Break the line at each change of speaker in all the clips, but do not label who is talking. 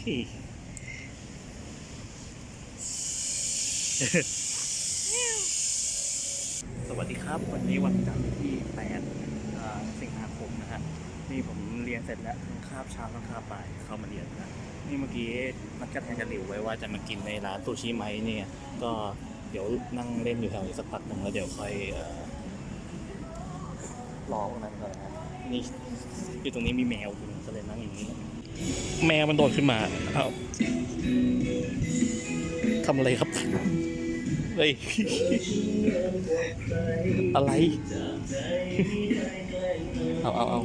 สวัสดีครับ วันนี้วันจันทร์ที่8สิงหาคมนะฮะนี่ผมเรียนเสร็จแล้วทั้งคาบเช้าทั้งคาบบ่ายเข้ามาเรียนนะนี่เมื่อกี้นัดกับแทนกับหลิวไว้ว่าจะมากินในร้านซูชิไหมเนี่ยก็เดี๋ยวนั่งเล่นอยู่แถวนี้สักพักหนึ่งแล้วเดี๋ยวค่อยเอ่อรอพวกนั้นก่อนนะ นี่อยู่ตรงนี้มีแมวอยู่ก็เลยนั่งอย่างนี้แมวมันโดดขึ้นมาเอ้าทำอะไรครับเฮ้ยอะไรเอาเอาเอา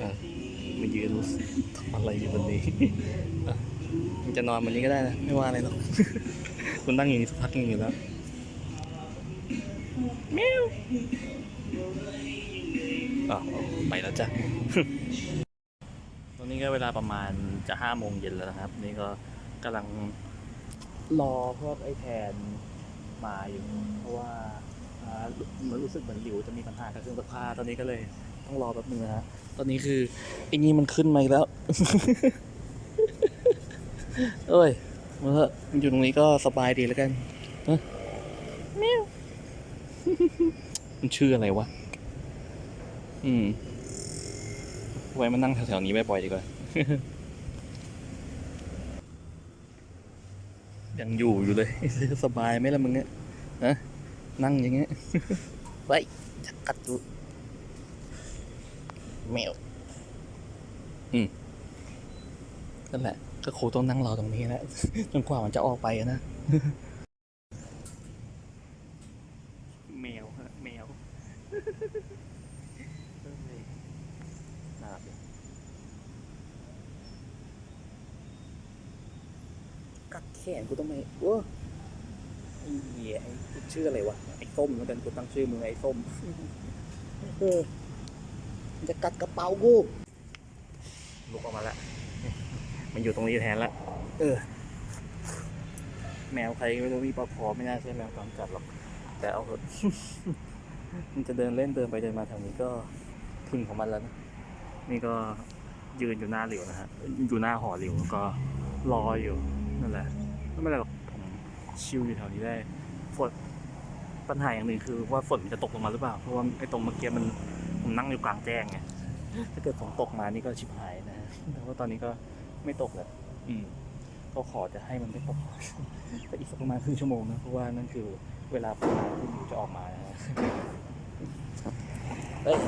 อะมายืนทำอะไรอยู่บนนี้อะมันจะนอนวันนี้ก็ได้นะ ไม่ว่าอะไรหรอก คุณนั่งอย่างนี้สักพักนึงอยู่แล้ว แมวอะไปแล้วจ้ะ ตอนนี้ก็เวลาประมาณจะห้าโมงเย็นแล้วนะครับ นี่ก็กำลังรอพวกไอ้แทนมาอยู่ เพราะว่าอ่าเหมือนรู้สึกเหมือนหลิวจะมีปัญหากับเครื่องซักผ้าตอนนี้ก็เลยต้องรอแป๊บนึงนะฮะ ตอนนี้คือไอ้นี่มันขึ้นมาอีกแล้ว เอ้ยมาเถอะมันอยู่ตรงนี้ก็สบายดีแล้วกันฮะแมวมันชื่ออะไรวะ อืม ไว้มานั่งแถวๆนี้บ่อยๆดีกว่า ยังอยู่อยู่เลย สบายไหมล่ะมึงเนี่ยนะนั่งอย่างเงี้ยไว้จะกัดดูแมว อืมนั่นแหละ ก็ครูต้องนั่งรอตรงนี้แหละจนกว่ามันจะออกไปอะนะ แมวฮะแมว เอ้ยน่ารักดี กัดแขนกูต้องไม่โอ้ไอ้เหี้ยไอ้ชื่ออะไรวะไอ้ส้มแล้วกันกูตั้งชื่อมึงไอ้ส้มเออมันจะกัดกระเป๋ากูลุกออกมาแล้วมันอยู่ตรงนี้แทนละเออ แมวใครไม่รู้มีปลาคอไม่น่าใช่แมวจรจัดหรอกแต่เอาเถอะมันจะเดินเล่นเดินไปเดินมาแถวนี้ก็ทิ้งของมันแล้วนะนี่ก็ยืนอยู่หน้าหลิวนะฮะ อยู่หน้าหอหลิวแล้วก็รออยู่ นั่นแหละไม่เป็นไรหรอกผมชิลอยู่แถวนี้ได้ฝนปัญหาอย่างหนึ่งคือว่าฝนมันจะตกลงมาหรือเปล่า เพราะว่าไอ้ตรงเมื่อกี้มันผมนั่งอยู่กลางแจ้งไงถ้าเกิดฝนตกมานี่ก็ชิบหายนะฮะแต่ว่าตอนนี้ก็ไม่ตกแล้วอืมก็ขอจะให้มันไม่ตกแต่อีกสักประมาณครึ่งชั่วโมงนะ เพราะว่านั่นคือเวลาประมาที่หลิวจะออกมานะเฮ้ย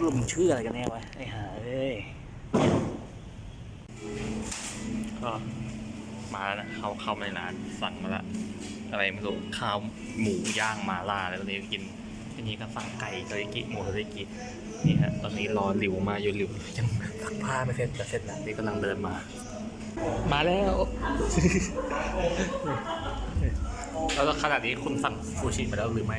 รูปมึงชื่ออะไรกันแน่วะไอ้ห่าเอ้ย ก็มาแล้วนะเข้าเข้ามาในร้านสั่งมาละอะไรไม่รู้ข้าวหมูย่างมาล่าแล้วตอนนี้กินทีนี้ก็สั่งไก่เทอริกิหมูเทอริกินี่ฮะตอนนี้รอหลิวมาอยู่หลิวยังซักผ้าไม่เสร็จจะเสร็จแล้วนี่กำลังเดินมา มาแล้วแล้วขนาดนี้คุณสั่งซูชิมาแล้วหรือไม่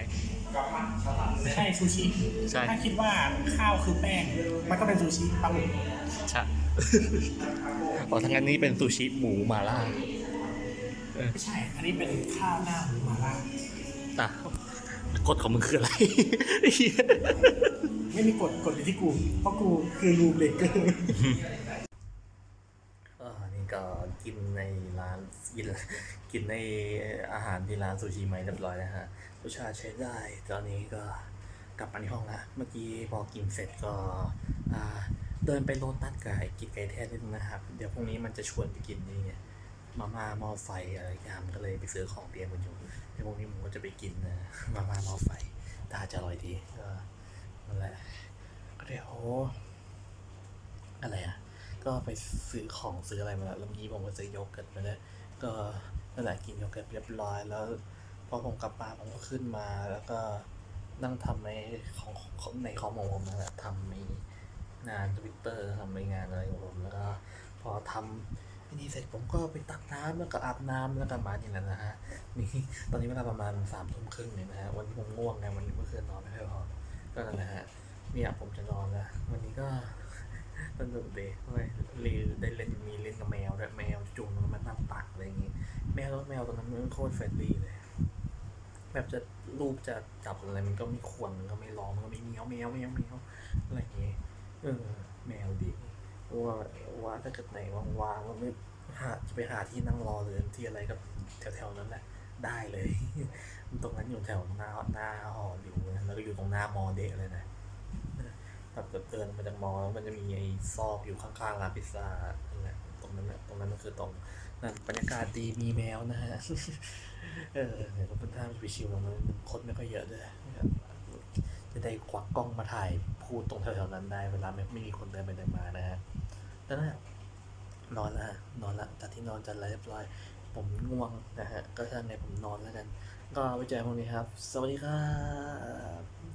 ใช่ซูชิ
ใช่
ถ้าคิดว่าข้าวคือแป้ง มันก็เป็นซูชิปลาหมึก
ใช่อ๋อทั้งนั้นนี้เป็นซูชิหมูมาล่า
ไม่ใช่ อันนี้เป็นข้าวหน้าหมูหมาล่า
อะกฎของมึงคืออะไร
ไม่มีกฎกฎอยู่ที่กู เพราะกูคือรูเบรกเกอร์
อ่านี่ก็กินในร้านกิน กินในอาหารที่ร้านซูชิไหมเรียบร้อยนะฮะรสชาติใช้ได้ ตอนนี้ก็กลับมาที่ห้องละ เมื่อกี้พอกินเสร็จก็เดินไปโลตัสกับไอ้กินไก่แท้นิดนึงนะครับ เดี๋ยวพรุ่งนี้มันจะชวนไปกินนี่ไงมาม่าหม้อไฟอะไรยางก็เลยไปซื้อของเตรียมกันอยู่เดี๋ยวพรุ่งนี้ผมก็จะไปกินนะมาม่าหม้อไฟถ้าจะอร่อยดีก็นั่นแหละก็เดี๋ยวอะไรอะ ก็ไปซื้อของซื้ออะไรมาแล้วล้วเมื่อกี้ผมก็ซื้อยเกิร์ตมาแล้วก็ นั่นแหละกินโยเกิร์ตเรียบร้อย แล้วพอผมกลับมาผมก็ขึ้นมา แล้วก็นั่งทำในของของในคอมของผมนั่นแหละทำในงานทวิตเตอร์ทำในงานอะไรของผมแล้วก็พอทำที่นี่เสร็จผมก็ไปตักน้ำแล้วก็อาบน้ำแล้วก็มานี่แหละนะฮะนี่ตอนนี้เวลาประมาณสามทุ่มครึ่งเนี่ยนะฮะวันนี้ผมง่วงไงวันนี้เมื่อคืนนอนไม่ค่อยพอก็นั่นแหละฮะเนี่ยผมจะนอนแล้ววันนี้ก็สนุกดีเว้ยรีได้เล่นมีเล่นกับแมวด้วยแมวจุงมันมานั่ง ตอะไรอย่างงี้แมวตอนนั้นมันโคตรเฟรนลี่เลย แบบจะรูปจะจับอะไรมันก็ไม่ควรมันก็ไม่ร้องมันก็ไม่เมียวเมียวเมียวเมียวอะไรอย่างเงี้ยเออแมวดีว่าว่าถ้าเกิดไหนว่างๆก็ไม่หาจะไปหาที่นั่งรอหรือที่อะไรก็แถวๆนั้นแหละได้เลย ตรงนั้นอยู่แถวหน้าหน้าหออยู่แล้วก็อยู่ตรงหน้ามอเดะเลยนะแบบเดินมาจากมอแล้วมันจะมีไอ้ซอกอยู่ข้างๆร้านพิซซ่านั่นแหละตรงนั้นแหละตรงนั้นก็คือตรง นั่นบรรยากาศดีมีแมวนะฮะ เออเดี๋ยวก็เป็นท่าไปชิวตรงนั้นคนไม่ค่อยเยอะด้วยจะได้ควักกล้องมาถ่ายพูดตรงแถวๆนั้นได้เวลาไม่ไม่มีคนเดินไปเดินมานะฮะแล้วนะนอนละนอนละจากที่นอนจัดอะเรียบร้อย ผมง่วงนะฮะ ก็ท่านในผมนอนแล้วกัน ก็ไว้เจอกันพรุ่งนี้ครับ สวัสดีครับ